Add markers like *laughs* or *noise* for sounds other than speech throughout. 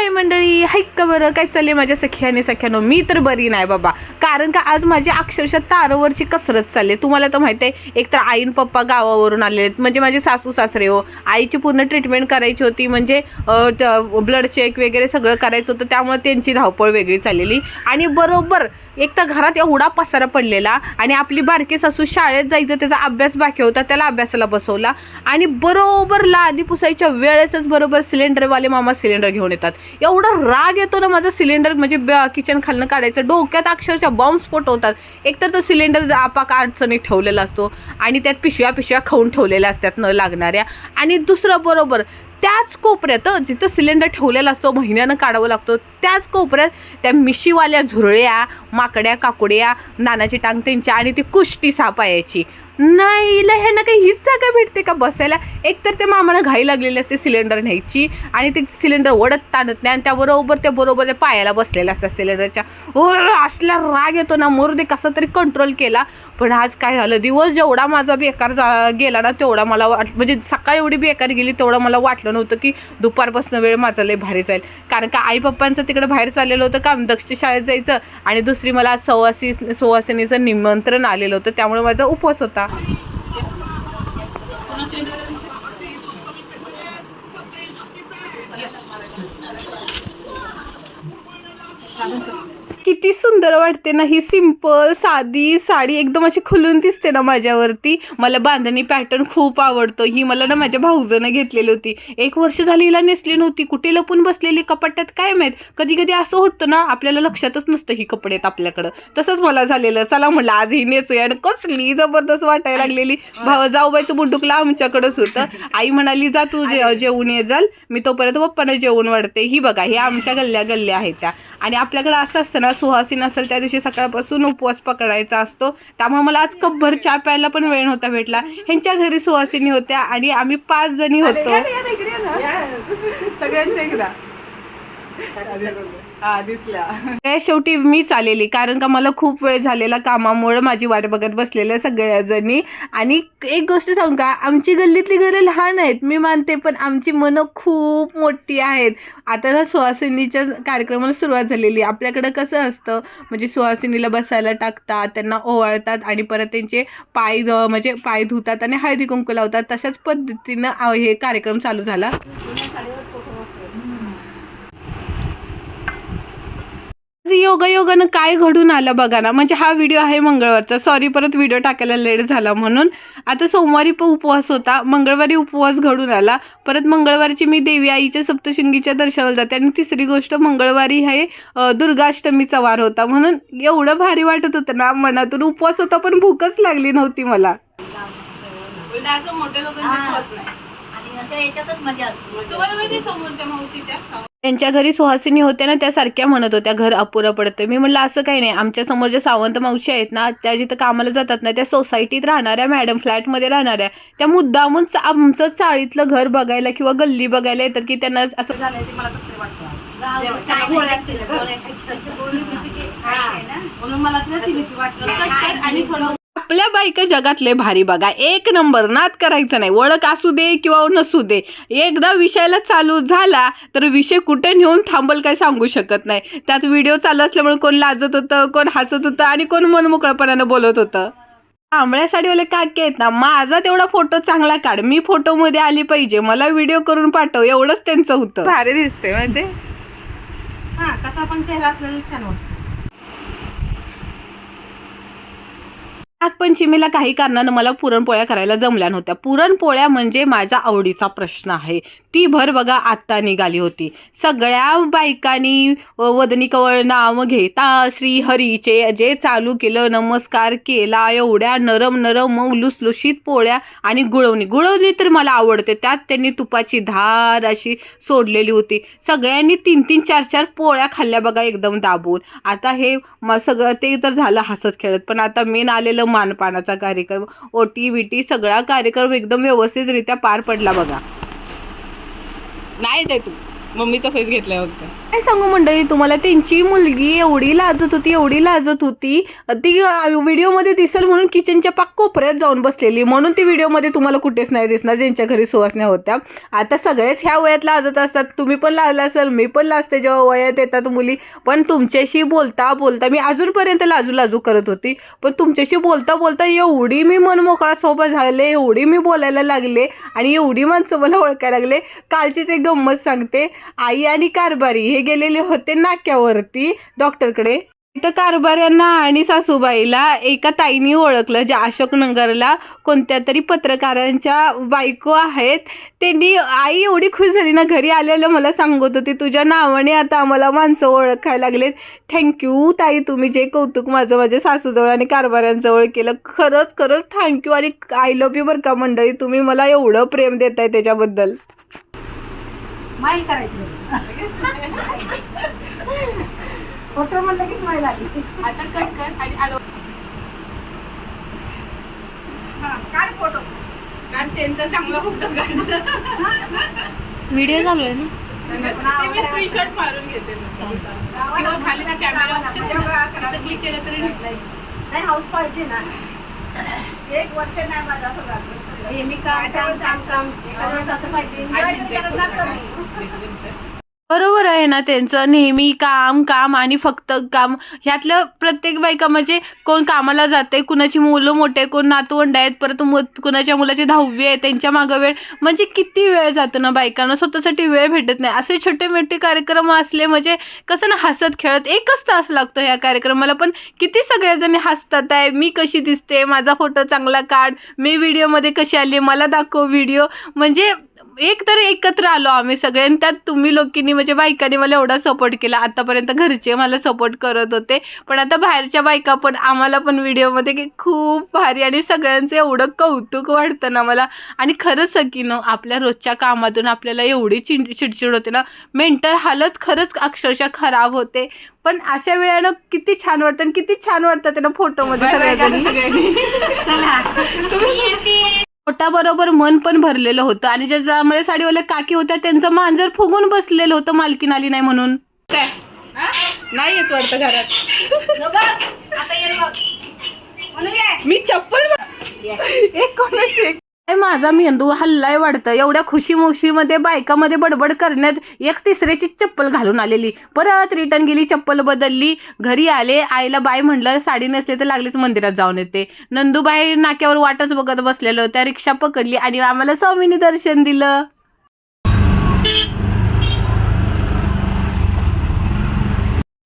हाय मंडळी? हाय का बरं? काय चालले माझ्या सखी आणि सख्यानो? मी तर बरी नाही बाबा. कारण का आज माझी अक्षरशः तारोवरची कसरत चालली आहे. तुम्हाला तर माहिती आहे एक तर आईन पप्पा गावावरून आलेले आहेत. म्हणजे माझे सासू सासरे हो. आईची पूर्ण ट्रीटमेंट करायची होती. म्हणजे ब्लड चेक वगैरे सगळं करायचं होतं. त्यामुळे त्यांची धावपळ वेगळी चाललेली. आणि बरोबर एक तर घरात एवढा पसारा पडलेला आणि आपली बारकी सासू शाळेत जायचं त्याचा अभ्यास बाकी होता त्याला अभ्यासाला बसवला. आणि बरोबर लादी पुसायच्या वेळेसच बरोबर सिलेंडरवाले मामा सिलेंडर घेऊन येतात. एवढा राग येतो ना माझा सिलेंडर म्हणजे किचन खालनं काढायचं. डोक्यात अक्षरशः बॉम्ब स्फोट होतात एकतर तो सिलेंडर आपाक अडचणीत ठेवलेला असतो आणि त्यात पिशव्या पिशव्या खाऊन ठेवलेल्या असतात न लागणाऱ्या. आणि दुसरं बरोबर त्याच कोपऱ्यात जिथं सिलेंडर ठेवलेला असतो महिन्यानं काढावं लागतो त्याच कोपऱ्यात त्या मिशीवाल्या झुरळ्या माकड्या काकुड्या नानाची टांग त्यांच्या आणि ती कुष्टी सापायाची नाही ल ह्यांना काही हीच जागा भेटते का बसायला? एकतर ते मामाला घाई लागलेली असते सिलेंडर न्यायची आणि ते सिलेंडर ओढत ताणत नाही आणि त्याबरोबर त्या बरोबर त्या पायाला बसलेल्या असतात सिलेंडरच्या. ओ असला राग येतो ना मोर ते कसं तरी कंट्रोल केला. पण आज काय झालं? दिवस जेवढा माझा बेकार जा गेला ना तेवढा मला वाट म्हणजे सकाळी एवढी बेकार गेली तेवढं मला वाटलं नव्हतं की दुपारपासून वेळ माझा लय भारी जाईल. कारण का आई पप्पांचं तिकडे बाहेर चाललेलं होतं काम दक्ष शाळेत जायचं आणि दुसरी मला आज सवासी सुवासिनीचं निमंत्रण आलेलं होतं. त्यामुळे माझा उपवास होता. টাটা किती सुंदर वाटते ना ही सिंपल साधी साडी एकदम अशी खुलून दिसते ना माझ्यावरती. मला बांधणी पॅटर्न खूप आवडतो. ही मला ना माझ्या भाऊजनं घेतलेली होती. एक वर्ष झाली हिला नेसली नव्हती. कुठे लपून बसलेली कपाट्यात काय माहीत? कधी कधी असं होतं ना आपल्याला लक्षातच नसतं ही कपडे आहेत आपल्याकडं. तसंच मला झालेलं. चला म्हटलं आज ही नेसूया. आणि कसली जबरदस्त वाटायला लागलेली. भाव जाऊबाईचं बुंडुकला आमच्याकडंच होतं. आई म्हणाली जा तू जे जेवून ये जाल मी तोपर्यंत पप्पानं जेवण वाढते. ही बघा हे आमच्या गल्ल्या गल्ल्या आहेत त्या. आणि आपल्याकडं असं असतं ना सुहासीन असेल त्या दिवशी सकाळपासून उपवास पकडायचा असतो. त्यामुळे मला आज कपभर चहा प्यायला पण वेळ नव्हता भेटला. ह्यांच्या घरी सुहासिनी होत्या आणि आम्ही पाच जणी होतो. सगळ्यांचं एकदा. दिसल्या. शेवटी मीच आलेली कारण का मला खूप वेळ झालेला कामामुळे माझी वाट बघत बसलेल्या सगळ्याजणी आणि एक गोष्ट सांगू का आमची गल्लीतली घरं लहान आहेत मी मानते पण आमची मनं खूप मोठी आहेत. आता ना सुहासिनीच्या कार्यक्रमाला सुरुवात झालेली. आपल्याकडं कसं असतं म्हणजे सुहासिनीला बसायला टाकतात त्यांना ओवाळतात आणि परत त्यांचे पाय म्हणजे पाय धुतात आणि हळदी कुंकू लावतात. तशाच पद्धतीनं हे कार्यक्रम चालू झाला आज योगायोगानं काय घडून आलं बघा ना? म्हणजे हा व्हिडिओ आहे मंगळवारचा. सॉरी परत व्हिडिओ टाकायला लेट झाला म्हणून. आता सोमवारी पण उपवास होता. मंगळवारी उपवास घडून आला. परत मंगळवारची मी देवी आईच्या सप्तशृंगीच्या दर्शनाला जाते. आणि तिसरी गोष्ट मंगळवारी हे दुर्गाष्टमीचा वार होता. म्हणून एवढं भारी वाटत होतं ना मनातून. उपवास होता पण भूकच लागली नव्हती मला. असते. त्यांच्या घरी सुहासिनी होत्या ना त्या सारख्या म्हणत होत्या घर अपुरं पडतं मी म्हणलं असं काही नाही. आमच्यासमोर ज्या सावंत मावशी आहेत ना त्या जिथं कामाला जातात ना त्या सोसायटीत राहणाऱ्या मॅडम फ्लॅटमध्ये राहणाऱ्या त्या मुद्दामून आमचं चाळीतलं घर बघायला किंवा गल्ली बघायला येतात की त्यांना असं झालंय *laughs* आपल्या बायका जगातले भारी बघा. एक नंबर नाद करायचं नाही. ओळख असू दे किंवा नसू दे. एकदा विषयाला चालू झाला तर विषय कुठे नेऊन थांबल काय सांगू शकत नाही. त्यात व्हिडिओ चालू असल्यामुळे कोण लाजत होतं कोण हसत होतं आणि कोण मनमोकळपणानं बोलत होतं. आंबळ्या साडीवाले काके आहेत ना माझा तेवढा फोटो चांगला काढ. मी फोटो मध्ये आली पाहिजे. मला व्हिडिओ करून पाठव. एवढंच त्यांचं होतं. भारी दिसते माहिती हा कसा पण चेहरा असलेला छान वाटतं. नागपंचमीला काही कारणानं मला पुरणपोळ्या करायला जमल्या नव्हत्या. पुरणपोळ्या म्हणजे माझ्या आवडीचा प्रश्न आहे. ती भर बघा आत्ता निघाली होती. सगळ्या बायकांनी वदनी कवळ नाव घेता श्री हरीचे जे चालू केलं नमस्कार केला एवढ्या नरम नरम मग लुसलुशीत पोळ्या आणि गुळवणी. गुळवणी तर मला आवडते. त्यात त्यांनी तुपाची धार अशी सोडलेली होती. सगळ्यांनी तीन तीन चार चार पोळ्या खाल्ल्या बघा एकदम दाबून. आता हे मग सगळं ते तर झालं हसत खेळत. पण आता मेन आलेलं मानपानाचा कार्यक्रम ओटी विटी सगळा कार्यक्रम एकदम व्यवस्थितरित्या पार पडला बघा. नाही दे तू. मम्मीचा फेस घेतलाय फक्त काय सांगू मंडळी तुम्हाला त्यांची मुलगी एवढी लाजत होती एवढी लाजत होती. ती व्हिडिओमध्ये दिसेल म्हणून किचनच्या पाक कोपऱ्यात जाऊन बसलेली. म्हणून ती व्हिडिओमध्ये तुम्हाला कुठेच नाही दिसणार ज्यांच्या घरी सुवासण्या होत्या आता सगळेच ह्या वयात लाजत असतात. तुम्ही पण लाजला असेल मी पण लाजते जेव्हा वयात येतात मुली. पण तुमच्याशी बोलता बोलता मी अजूनपर्यंत लाजू लाजू करत होती. पण तुमच्याशी बोलता बोलता एवढी मी मनमोकळा सोबत झाले एवढी मी बोलायला लागले आणि एवढी माणसं मला ओळखायला लागले. कालचीच एक गंमत सांगते. आई आणि कारभारी हे गेलेले होते नाक्यावरती डॉक्टरकडे. इथं कारभाऱ्यांना आणि सासूबाईला एका ताईनी ओळखलं ज्या अशोकनगरला कोणत्या तरी पत्रकारांच्या बायको आहेत. त्यांनी आई एवढी खुश झाली ना घरी आलेलं मला सांगत होती तुझ्या नावाने आता आम्हाला माणसं ओळखायला लागलेत. थँक्यू ताई तुम्ही जे कौतुक माझं माझ्या सासूजवळ आणि कारभाऱ्यांजवळ केलं खरंच खरंच थँक्यू आणि आय लव्ह यू बरं का मंडळी तुम्ही मला एवढं प्रेम देताय त्याच्याबद्दल. स्माईल करायची. फोटो म्हणलं की स्माईल आली आता कट कर आणि हा, काढ फोटो. कारण त्यांचा चांगला फोटो काढ. व्हिडिओ चालू आहे ना? मी स्क्रीनशॉट मारून घेते किंवा खाली ना कॅमेरा ऑप्शन क्लिक केलं तरी. नाही हाऊस पाहिजे ना. एक वर्ष नाही माझं असं झालं हे मी काम काम काम काम वेळेस असं पाहिजे बरोबर आहे ना त्यांचं. नेहमी काम काम आणि फक्त काम. ह्यातलं प्रत्येक बायका म्हणजे कोण कामाला जाते कुणाची मुलं मोठे कोण नातवंड आहेत परत मु कुणाच्या मुलाची दहावी आहे त्यांच्या मागं वेळ. म्हणजे किती वेळ जातो ना बायकांना? स्वतःसाठी वेळ भेटत नाही. असे छोटे मोठे कार्यक्रम असले म्हणजे कसं ना हसत खेळत एकच तास लागतो ह्या कार्यक्रमाला. पण किती सगळेजण हसतात आहे मी कशी दिसते माझा फोटो चांगला काढ मी व्हिडिओमध्ये कशी आली मला दाखव व्हिडिओ म्हणजे एक तर एकत्र आलो आम्ही सगळे आणि त्यात तुम्ही लोकींनी म्हणजे बायकांनी मला एवढा सपोर्ट केला. आतापर्यंत घरचे मला सपोर्ट करत होते. पण आता बाहेरच्या बायका पण आम्हाला पण व्हिडिओमध्ये की खूप भारी आणि सगळ्यांचं एवढं कौतुक वाटतं ना मला. आणि खरंच सकीनं आपल्या रोजच्या कामातून आपल्याला एवढी चिड चिडचिड होते ना. मेंटल हालत खरंच अक्षरशः खराब होते. पण अशा वेळेनं किती छान वाटतं आणि किती छान वाटतं ना फोटोमध्ये सगळ्यांनी. *laughs* पोटाबरोबर मन पण भरलेलं होतं आणि ज्याच्यामुळे साडीवाल्या काकी होत्या त्यांचं मांजर फुगून बसलेलं होतं मालकीन आली नाही म्हणून. नाही येत वाटतं घरात. मी चप्पल एक कोणाशी. काय माझा मेंदू हल्लाय वाढतं. एवढ्या खुशी मुशीमध्ये बायकामध्ये बडबड करण्यात एक तिसऱ्याची चप्पल घालून आलेली. परत रिटर्न गेली चप्पल बदलली. घरी आले आईला बाय म्हणलं साडी नसली तर लागलीच मंदिरात जाऊन येते. नंदूबाई नाक्यावर वाटच बघत बसलेलं त्या रिक्षा पकडली आणि आम्हाला स्वामीने दर्शन दिलं.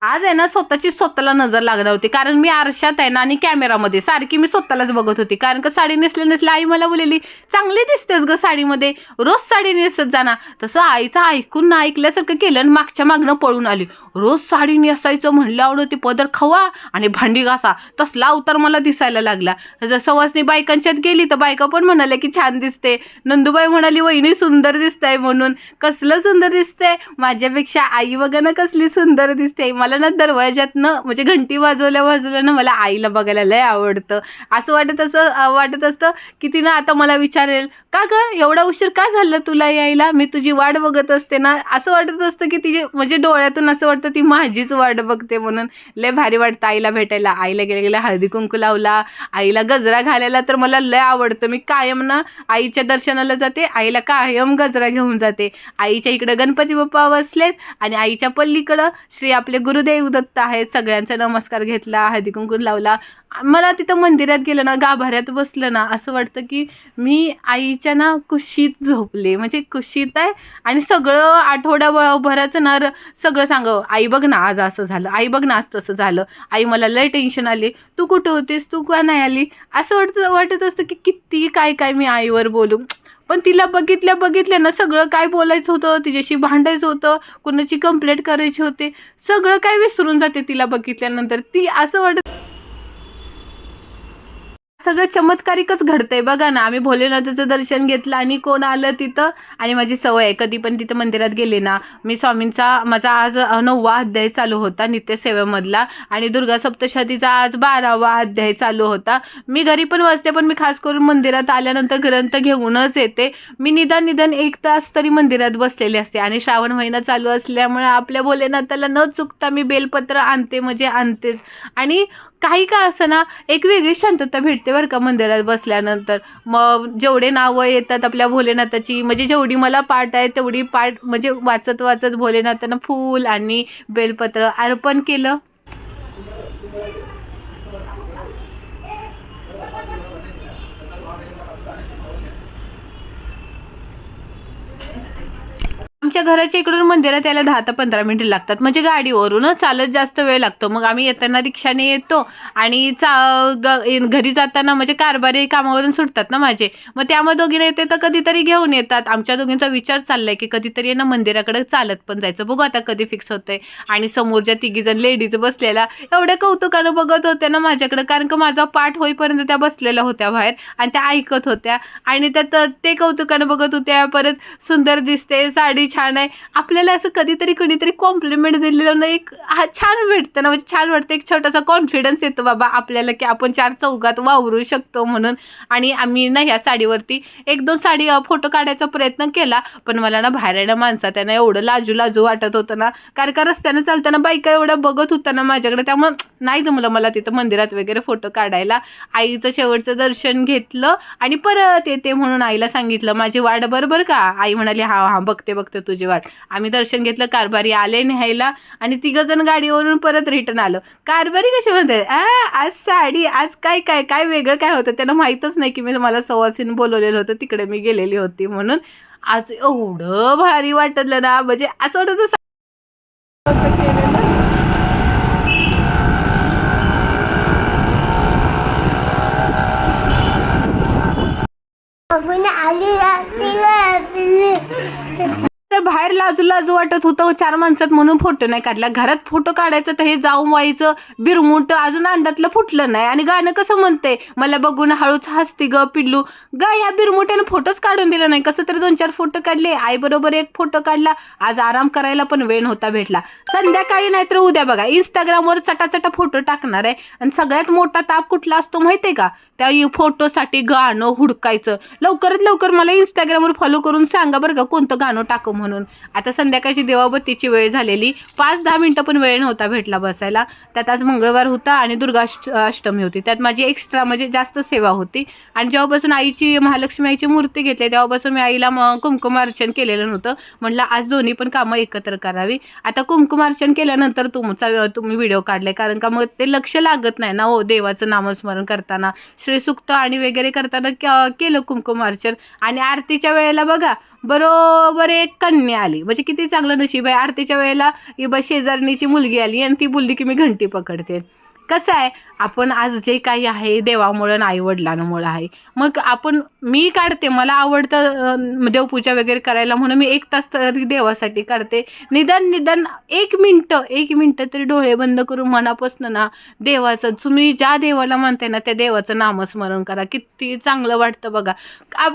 आज आहे ना स्वतःची स्वतःला नजर लागणार होती. कारण मी आरशात आहे ना आणि कॅमेरामध्ये. सारखी मी स्वतःलाच बघत होती. कारण का साडी नेसल्या नेसल्या आई मला बोललेली चांगली दिसतेस ग साडीमध्ये. रोज साडी नेसत जाणार तसं आईचं ऐकून ना ऐकल्यासारखं केलं आणि मागच्या मागणं पळून आली. रोज साडी नेसायचं म्हणल्यावर ती पदर खवा आणि भांडी घासा. तसला अवतार मला दिसायला लागला. जर सवासनी बायकांच्यात गेली तर बायका पण म्हणाल्या की छान दिसते. नंदुबाई म्हणाली वहिनी सुंदर दिसतंय म्हणून. कसलं सुंदर दिसतंय? माझ्यापेक्षा आई बघा ना कसली सुंदर दिसते? मला ना दरवाज्यातनं म्हणजे घंटी वाजवल्या वाजवल्यानं मला आईला बघायला लय आवडतं. असं वाटत असं वाटत असतं की तिनं आता मला विचारेल का ग? एवढा उशीर का झालं तुला यायला? मी तुझी वाट बघत असते ना. असं वाटत असतं की तिची म्हणजे डोळ्यातून असं वाटतं ती माझीच वाट बघते म्हणून. लय भारी वाटतं आईला भेटायला. आईला गेल्या गेल्या हळदी कुंकू लावला. आईला गजरा घालायला तर मला लय आवडतं. मी कायम ना आईच्या दर्शनाला जाते. आईला कायम गजरा घेऊन जाते. आईच्या इकडं गणपती बाप्पा बसलेत आणि आईच्या पल्लीकडं श्री आपले गुरु दत्त आहेत सगळ्यांचा नमस्कार घेतला हळदीकुंकू लावला. मला तिथं मंदिरात गेलं ना गाभाऱ्यात बसलं ना असं वाटतं की मी आईच्या ना कुशीत झोपले. म्हणजे कुशीत आहे आणि सगळं आठवड्याभराचं ना र- सगळं सांग आई बघ ना आज असं झालं. आई बघ ना आज तसं झालं. आई मला लय टेन्शन आले. तू कुठं होतीस? तू का नाही आली? असं वाटतं वाटत असतं की किती काय काय मी आईवर बोलू. पण तिला बघितल्या बघितल्या ना सगळं काय बोलायचं होतं तिच्याशी भांडायचं होतं कोणाची कंप्लेंट करायची होते सगळं काय विसरून जाते तिला बघितल्यानंतर. ती असं वाटत सगळं चमत्कारिकच घडतंय. बघा ना आम्ही भोलेनाथाचं दर्शन घेतलं आणि कोण आलं तिथं? आणि माझी सवय आहे कधी पण तिथं मंदिरात गेले ना मी स्वामींचा माझा आज नववा अध्याय चालू होता नित्यसेवेमधला. आणि दुर्गा सप्तशतीचा आज बारावा अध्याय चालू होता. मी घरी पण वाचते पण मी खास करून मंदिरात आल्यानंतर ग्रंथ घेऊनच येते. मी निदान निदान एक तास तरी मंदिरात बसलेले असते. आणि श्रावण महिना चालू असल्यामुळे आपल्या भोलेनाथाला न चुकता मी बेलपत्र आणते म्हणजे आणतेच. आणि काही का असं ना एक वेगळी शांतता भेटते बरं का मंदिरात बसल्यानंतर. मग जेवढे नावं येतात आपल्या भोलेनाथाची म्हणजे जेवढी मला पाठ आहे तेवढी पाठ म्हणजे वाचत वाचत भोलेनाथांना फूल आणि बेलपत्र अर्पण केलं. आमच्या घराच्या इकडून मंदिरात त्याला दहा ते पंधरा मिनिटं लागतात. म्हणजे गाडीवरून चालत जास्त वेळ लागतो. मग आम्ही येताना रिक्षाने येतो आणि चा ग- घरी जाताना म्हणजे कारभारी कामावरून सुटतात ना माझे. मग त्यामुळे दोघीने येते तर कधीतरी घेऊन येतात. आमच्या दोघींचा विचार चाललाय की कधीतरी ना मंदिराकडे चालत पण जायचं. बघू आता कधी फिक्स होतंय. आणि समोरच्या तिघीजण लेडीज बसलेल्या एवढ्या कौतुकानं बघत होत्या ना माझ्याकडे. कारण का माझा पाठ होईपर्यंत त्या बसलेल्या होत्या बाहेर आणि त्या ऐकत होत्या. आणि त्यात ते कौतुकानं बघत होत्या. परत सुंदर दिसते साडी छान आहे. आपल्याला असं कधीतरी कधीतरी कॉम्प्लिमेंट दिलेलं ना एक हा छान भेटतं ना म्हणजे छान वाटतं. एक छोटासा कॉन्फिडन्स येतो बाबा आपल्याला की आपण चार चौघात वावरू शकतो म्हणून. आणि आम्ही ना ह्या साडीवरती एक दोन साडी फोटो काढायचा प्रयत्न केला. पण मला ना बाहेर येणं माणसा त्यांना एवढं लाजू लाजू वाटत होतं ना. कारण का रस्त्यानं चालताना बायका एवढं बघत होता ना माझ्याकडे. त्यामुळं नाही जमलं मला तिथं मंदिरात वगैरे फोटो काढायला. आईचं शेवटचं दर्शन घेतलं. आणि परत येते म्हणून आईला सांगितलं माझी वाट बरोबर का? आई म्हणाली हा हा बघते बघते. तुझी वाट. आम्ही दर्शन घेतलं कारभारी आले न्यायला आणि तिघ जण गाडीवरून परत रिटर्न आलं. कारभारी कशी म्हणते? आ आज साडी आज काय काय काय वेगळं काय होतं? त्यांना माहीतच नाही की मी मला सवासीन बोलवलेलं होतं तिकडे मी गेलेली होती म्हणून. आज एवढं भारी वाटलं ना म्हणजे असं वाटत तर बाहेर लाजू लाजू वाटत होतं चार माणसात म्हणून फोटो नाही काढला. घरात फोटो काढायचं तर हे जाऊन व्हायचं बिरमुट अजून अंडातलं फुटलं नाही. आणि गाणं कसं म्हणते? मला बघून हळूच हसती ग पिल्लू. ग या बिरमुट्यानं फोटोच काढून दिला नाही. कसं तरी दोन चार फोटो काढले आईबरोबर एक फोटो काढला. आज आराम करायला पण वेळ नव्हता भेटला. संध्याकाळी नाहीतर उद्या बघा. इंस्टाग्रामवर चटाचटा फोटो टाकणार आहे. आणि सगळ्यात मोठा ताप कुठला असतो माहिती आहे का? त्या फोटोसाठी गाणं हुडकायचं. लवकरात लवकर मला इंस्टाग्रामवर फॉलो करून सांगा बरं का कोणतं गाणं टाकू म्हणून. आता संध्याकाळची देवाबत्तीची वेळ झालेली. पाच दहा मिनटं पण वेळ नव्हता भेटला बसायला. त्यात आज मंगळवार होता आणि दुर्गा अष्टमी होती. त्यात माझी एक्स्ट्रा म्हणजे जास्त सेवा होती. आणि जेव्हापासून आईची महालक्ष्मी आईची मूर्ती घेतली तेव्हापासून मी आईला म- कुंकुमार्चन केलेलं नव्हतं. म्हटलं आज दोन्ही पण कामं एकत्र करावी. आता कुंकुमार्चन केल्यानंतर तुमचा तुम्ही व्हिडिओ काढले कारण का मग ते लक्ष लागत नाही ना हो देवाचं नामस्मरण करताना. श्रीसुक्त आणि वगैरे करताना क- केलं कुंकुमार्चन आणि आरतीच्या वेळेला बघा बरोबर एक कन्या आली. म्हणजे किती चांगलं नशीब आहे. आरतीच्या वेळेला ही शेजारणीची मुलगी आली आणि ती बोलली की मी घंटी पकडते. कसं आहे? आपण आज जे काही आहे देवामुळं आई वडिलांमुळं आहे. मग आपण मी काढते मला आवडतं देवपूजा वगैरे करायला म्हणून मी एक तास तरी देवासाठी काढते. निदान निदान एक मिनटं एक मिनटं तरी डोळे बंद करून मनापासून ना देवाचं तुम्ही ज्या देवाला म्हणताय ना त्या देवाचं नामस्मरण करा. किती चांगलं वाटतं बघा.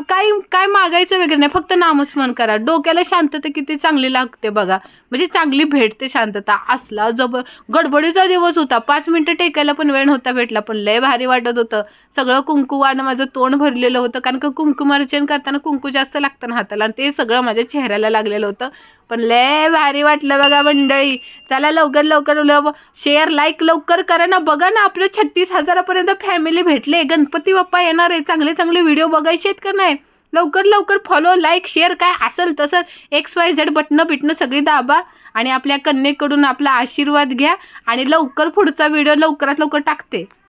काय काय मागायचं वगैरे नाही फक्त नामस्मरण करा. डोक्याला शांतता किती चांगली लागते बघा. म्हणजे चांगली भेटते शांतता. असला जब गडबडीचा दिवस होता पाच मिनटं टेकायला पण वेळ नव्हता भेटला पण लय भारी वाटत होतं. सगळं कुंकुवानं माझं तोंड भरलेलं होतं कारण का कुंकुमार्चन करताना कुंकू जास्त लागतं ना हाताला आणि ते सगळं माझ्या चेहऱ्याला लागलेलं होतं. पण लय भारी वाटलं बघा मंडळी. चला लवकर लवकर शेअर लाईक लवकर करा ना. बघा ना आपलं छत्तीस हजारापर्यंत फॅमिली भेटले. गणपती बाप्पा येणार आहे. चांगले चांगले व्हिडिओ बघायचे आहेत का नाही? लवकर लवकर फॉलो लाईक शेअर काय असेल तसं. एक्स वाय झेड बटणं बिटणं सगळी दाबा. आणि आपल्या कन्येकडून आपला आशीर्वाद घ्या आणि लवकर पुढचा व्हिडिओ लवकरात लवकर टाकते.